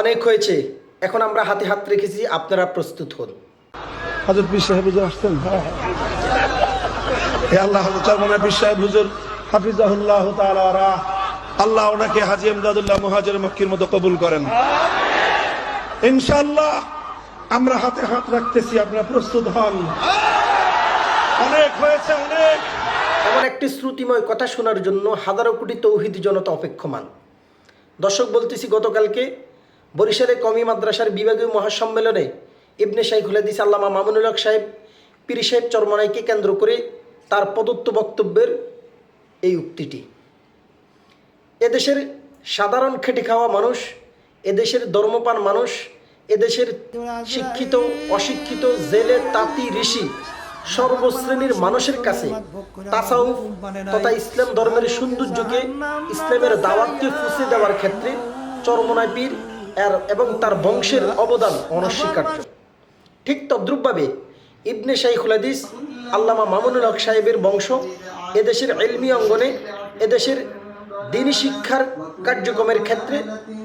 অনেক হয়েছে। এখন আমরা হাতে হাত রেখেছি আপনারা প্রস্তুত হন। হজরত পীর সাহেব হুজুর হে আল্লাহ চরমনা পীর সাহেব হুজুর হাফিজাহুল্লাহ তাআলা আল্লাহ ওনাকে হাজি আমদাদুল্লাহ মুহাজির মক্কির মতো কবুল করেন। ইনশাআল্লাহ আমরা হাতে হাত রাখতেছি আপনারা প্রস্তুত হন। অনেক হয়েছে অনেক। এমন একটি শ্রুতিময় কথা শোনার জন্য হাজারো কোটি তৌহিদ জনতা অপেক্ষমান। দর্শক বলতেছি গতকালকে বরিশালে কমি মাদ্রাসার বিভাগীয় মহাসম্মেলনে ইবনে শাইখুল হাদিস আল্লামা মামুনুল হক সাহেব, পীর সাহেব চরমনাইকে কেন্দ্র করে তার প্রদত্ত বক্তব্যের এই উক্তিটি। এদেশের সাধারণ খেটে খাওয়া মানুষ, এদেশের ধর্মপান মানুষ, এদেশের শিক্ষিত, অশিক্ষিত, জেলে, তাঁতি, ঋষি সর্বশ্রেণীর মানুষের কাছে তাসাউফ তথা ইসলাম ধর্মের সৌন্দর্যকে ইসলামের দাওয়াতকে ফুসে দেওয়ার ক্ষেত্রে চরমনায় পীর এবং তার বংশের অবদান অনস্বীকার্য। ঠিক তদ্রূপভাবে ইবনে শাইখুল হাদিস, আল্লামা মামুনুল হক সাহেবের বংশ, এদেশের এলমি অঙ্গনে, এদেশের দিনী শিক্ষার কার্যক্রমের ক্ষেত্রে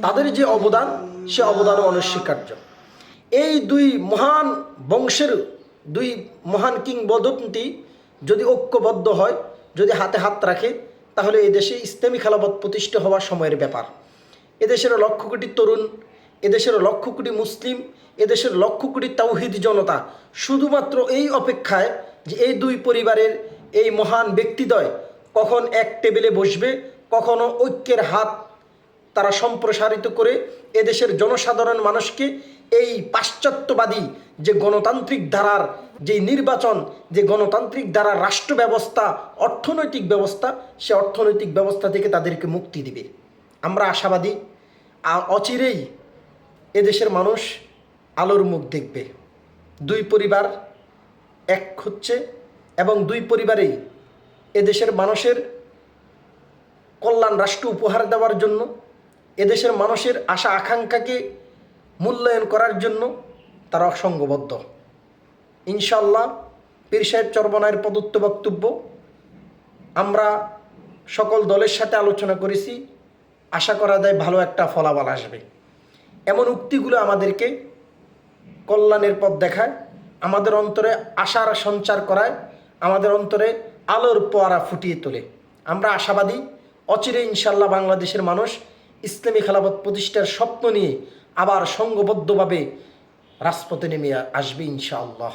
তাদের যে অবদান, সে অবদানও অনস্বীকার্য। এই দুই মহান বংশের দুই মহান কিংবদন্তি যদি ঐক্যবদ্ধ হয়, যদি হাতে হাত রাখে, তাহলে এদেশে দেশে ইসলামী খেলাবত প্রতিষ্ঠা হওয়ার সময়ের ব্যাপার। এদেশের লক্ষ কোটি তরুণ, এদেশের লক্ষ কোটি মুসলিম, এদেশের লক্ষ কোটি তাওহিদ জনতা। শুধুমাত্র এই অপেক্ষায় যে এই দুই পরিবারের এই মহান ব্যক্তিদ্বয় কখন এক টেবিলে বসবে, কখনো ঐক্যের হাত তারা সম্প্রসারিত করে এদেশের জনসাধারণ মানুষকে এই পাশ্চাত্যবাদী যে গণতান্ত্রিক ধারার যে নির্বাচন, যে গণতান্ত্রিক ধারার রাষ্ট্র ব্যবস্থা, অর্থনৈতিক ব্যবস্থা, সে অর্থনৈতিক ব্যবস্থা থেকে তাদেরকে মুক্তি দিবে। আমরা আশাবাদী অচিরেই এদেশের মানুষ আলোর মুখ দেখবে। দুই পরিবার এক হচ্ছে এবং দুই পরিবারেই এদেশের মানুষের কল্যাণ রাষ্ট্র উপহার দেওয়ার জন্য, এদেশের মানুষের আশা আকাঙ্ক্ষাকে মূল্যায়ন করার জন্য তারা অসঙ্গবদ্ধ। ইনশাল্লাহ পীর সাহেব চরবনায়ের প্রদত্ত বক্তব্য আমরা সকল দলের সাথে আলোচনা করেছি। আশা করা যায় ভালো একটা ফলাফল আসবে। এমন উক্তিগুলো আমাদেরকে কল্যাণের পথ দেখায়, আমাদের অন্তরে আশার সঞ্চার করায়, আমাদের অন্তরে আলোর পোয়ারা ফুটিয়ে তোলে। আমরা আশাবাদী, অচিরে ইনশাল্লাহ বাংলাদেশের মানুষ ইসলামী খেলাফত প্রতিষ্ঠার স্বপ্ন নিয়ে আবার সংঘবদ্ধভাবে রাজপথে নেমে আসবে ইনশাআল্লাহ।